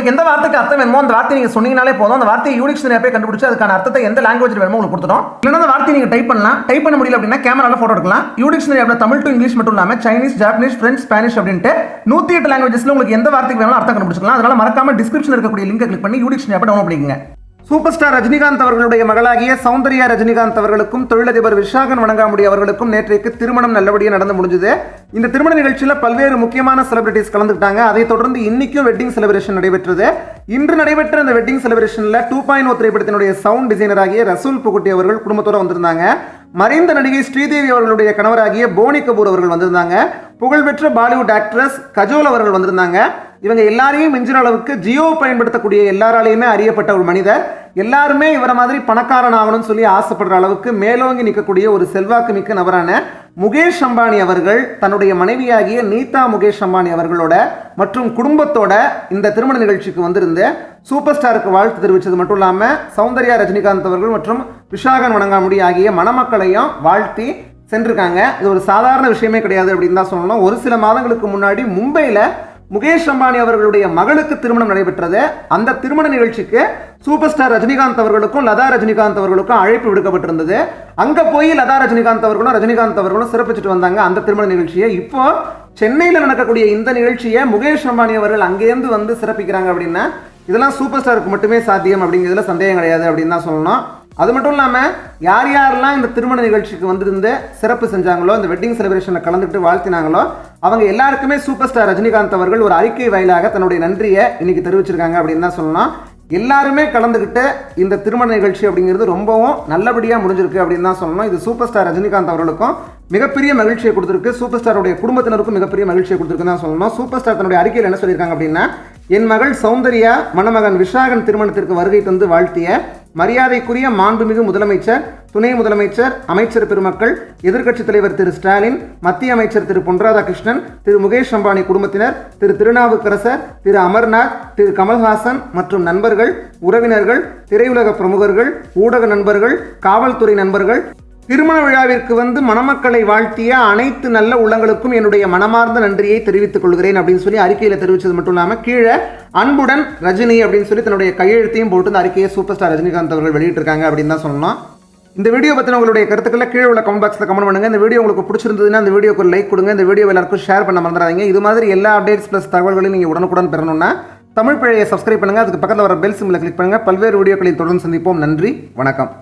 உங்களுக்கு எந்த வார்த்தைக்கு அர்த்தம் வேணுமோ அந்த வார்த்தை நீங்கள் சொன்னீங்கனாலே போதும். அந்த வார்த்தையை யூனிக்ஸ் போய் கண்டுபிடிச்சு அதுக்கான அர்த்தத்தை எந்த லாங்குவேஜ் வேணுமோ உங்களுக்கு கொடுத்துரும் இல்லைனா அந்த வார்த்தையை நீங்கள் டைப் பண்ணலாம். டைப் பண்ண முடியல அப்படின்னா கேமரால ஃபோட்டோ எடுக்கலாம். யூடிக்ஷனரி அப்படின்னா தமிழ் டு இங்கிலீஷ் மட்டும் இல்லாமல் சைனீஸ் ஜாப்பனீஸ் பிரெஞ்ச் ஸ்பானிஷ் அப்படின்ட்டு நூற்றி எட்டு லாங்குவேஜஸில் உங்களுக்கு எந்த வார்த்தைக்கு வேணாலும் அர்த்தம் கண்டுபிடிச்சிக்கலாம். அதனால மறக்காம டிஸ்கிரிப்ஷன் இருக்கக்கூடிய லிங்கை கிளிக் பண்ணி யூடிக்ஷனரி ஆப்பை டவுன்லோட் பண்ணிக்கங்க. சூப்பர் ஸ்டார் ரஜினிகாந்த் அவர்களுடைய மகளாகிய சௌந்தர்யா ரஜினிகாந்த் அவர்களுக்கும் தொழிலதிபர் விஷாகன் வணங்காமுடி அவர்களுக்கும் நேற்றைக்கு திருமணம் நல்லபடியாக நடந்து முடிஞ்சது. இந்த திருமண நிகழ்ச்சியில் பல்வேறு முக்கியமான செலிபிரிட்டிஸ் கலந்துக்கிட்டாங்க. அதைத் தொடர்ந்து இன்னைக்கும் வெட்டிங் செலிப்ரேஷன் நடைபெற்றது. இன்று நடைபெற்ற இந்த வெட்டிங் செலிப்ரேஷனில் டூ பாயிண்ட் ஓ திரைப்படத்தினுடைய சவுண்ட் டிசைனராகிய ரசூல் புகுட்டி அவர்கள் குடும்பத்தோடு வந்திருந்தாங்க. மறைந்த நடிகை ஸ்ரீதேவி அவர்களுடைய கணவராகிய போனி கபூர் அவர்கள் வந்திருந்தாங்க. புகழ்பெற்ற பாலிவுட் ஆக்ட்ரஸ் கஜோல் அவர்கள் வந்திருந்தாங்க. இவங்க எல்லாரையும் மிஞ்சிற அளவுக்கு ஜியோ பயன்படுத்தக்கூடிய எல்லாராலையுமே அறியப்பட்ட ஒரு மனிதர். எல்லாருமே இவரை மாதிரி பணக்காரன் ஆகணும்னு சொல்லி ஆசைப்படுற அளவுக்கு மேலோங்கி நிற்கக்கூடிய ஒரு செல்வாக்கு மிக்க நபரான முகேஷ் அம்பானி அவர்கள் தன்னுடைய மனைவியாகிய நீதா முகேஷ் அம்பானி அவர்களோட மற்றும் குடும்பத்தோட இந்த திருமண நிகழ்ச்சிக்கு வந்திருந்து சூப்பர் ஸ்டாருக்கு வாழ்த்து தெரிவித்தது மட்டும் இல்லாமல் சௌந்தர்யா ரஜினிகாந்த் அவர்கள் மற்றும் விஷாகன் வணங்காமுடி ஆகிய மணமக்களையும் வாழ்த்தி சென்றிருக்காங்க. இது ஒரு சாதாரண விஷயமே கிடையாது அப்படின்னு தான் சொல்லணும். ஒரு சில மாதங்களுக்கு முன்னாடி மும்பையில் முகேஷ் அம்பானி அவர்களுடைய மகளுக்கு திருமணம் நடைபெற்றது. அந்த திருமண நிகழ்ச்சிக்கு சூப்பர் ஸ்டார் ரஜினிகாந்த் அவர்களுக்கும் லதா ரஜினிகாந்த் அவர்களுக்கும் அழைப்பு விடுக்கப்பட்டிருந்தது. அங்கே போய் லதா ரஜினிகாந்த் அவர்களும் ரஜினிகாந்த் அவர்களும் சிறப்பிச்சுட்டு வந்தாங்க அந்த திருமண நிகழ்ச்சியை. இப்போ சென்னையில் நடக்கக்கூடிய இந்த நிகழ்ச்சியை முகேஷ் அம்பானி அவர்கள் அங்கேருந்து வந்து சிறப்பிக்கிறாங்க அப்படின்னா இதெல்லாம் சூப்பர் ஸ்டாருக்கு மட்டுமே சாத்தியம் அப்படிங்கிறதுல சந்தேகம் கிடையாது அப்படின்னு தான் சொல்லணும். அது மட்டும் இல்லாமல் யார் யாரெல்லாம் இந்த திருமண நிகழ்ச்சிக்கு வந்திருந்து சிறப்பு செஞ்சாங்களோ இந்த வெட்டிங் செலிப்ரேஷனில் கலந்துக்கிட்டு வாழ்த்தினாங்களோ அவங்க எல்லாருக்குமே சூப்பர் ஸ்டார் ரஜினிகாந்த் அவர்கள் ஒரு அறிக்கை வாயிலாக தன்னுடைய நன்றியை இன்னைக்கு தெரிவிச்சிருக்காங்க அப்படின்னு தான் சொல்லணும். எல்லாருமே கலந்துக்கிட்டு இந்த திருமண நிகழ்ச்சி அப்படிங்கிறது ரொம்பவும் நல்லபடியாக முடிஞ்சிருக்கு அப்படின்னு தான் சொல்லணும். இது சூப்பர் ஸ்டார் ரஜினிகாந்த் அவர்களுக்கும் மிகப்பெரிய மகிழ்ச்சியை கொடுத்துருக்கு. சூப்பர் ஸ்டாருடைய குடும்பத்தினருக்கும் மிகப்பெரிய மகிழ்ச்சியை கொடுத்துருக்குன்னு தான் சொல்லணும். சூப்பர் ஸ்டார் தன்னுடைய அறிக்கையில் என்ன சொல்லியிருக்காங்க அப்படின்னா என் மகள் சௌந்தர்யா மணமகன் விஷாகன் திருமணத்திற்கு வருகை தந்து வாழ்த்திய மரியாதைக்குரிய மாண்புமிகு முதலமைச்சர் துணை முதலமைச்சர் அமைச்சர் பெருமக்கள் எதிர்க்கட்சித் தலைவர் திரு ஸ்டாலின் மத்திய அமைச்சர் திரு பொன் ராதாகிருஷ்ணன் திரு முகேஷ் அம்பானி குடும்பத்தினர் திரு திருநாவுக்கரசர் திரு அமர்நாத் திரு கமல்ஹாசன் மற்றும் நண்பர்கள் உறவினர்கள் திரையுலக பிரமுகர்கள் ஊடக நண்பர்கள் காவல்துறை நண்பர்கள் திருமண விழாவிற்கு வந்து மணமக்களை வாழ்த்திய அனைத்து நல்ல உள்ளங்களுக்கும் என்னுடைய மனமார்ந்த நன்றியை தெரிவித்துக் கொள்கிறேன் அப்படின்னு சொல்லி அறிக்கையில் தெரிவித்தது மட்டும் இல்லாமல் கீழே அன்புடன் ரஜினி அப்படின்னு சொல்லி தன்னுடைய கையெழுத்தையும் போட்டு இந்த அறிக்கையை சூப்பர் ஸ்டார் ரஜினிகாந்த் அவர்கள் வெளியிட்டிருக்காங்க அப்படின்னு தான் சொல்லணும் இந்த வீடியோ பற்றின உங்களுடைய கருத்துக்களை கீழே உள்ள கமெண்ட் பாக்ஸில் கமெண்ட் பண்ணுங்க. இந்த வீடியோ உங்களுக்கு பிடிச்சிருந்ததுன்னா அந்த வீடியோக்கு லைக் கொடுங்க. இந்த வீடியோ எல்லாருக்கும் ஷேர் பண்ண மறந்துடாதீங்க. இது மாதிரி எல்லா அப்டேட்ஸ் ப்ளஸ் தகவல்களையும் நீங்கள் உடனுக்குடன் பெறணும்னா தமிழ் பிழையை சப்ஸ்கிரைப் பண்ணுங்கள் அதுக்கு பக்கத்தில் வர பெல் சிம்மில் கிளிக் பண்ணுங்கள் பல்வேறு வீடியோக்களை தொடர்ந்து சந்திப்போம். நன்றி. வணக்கம்.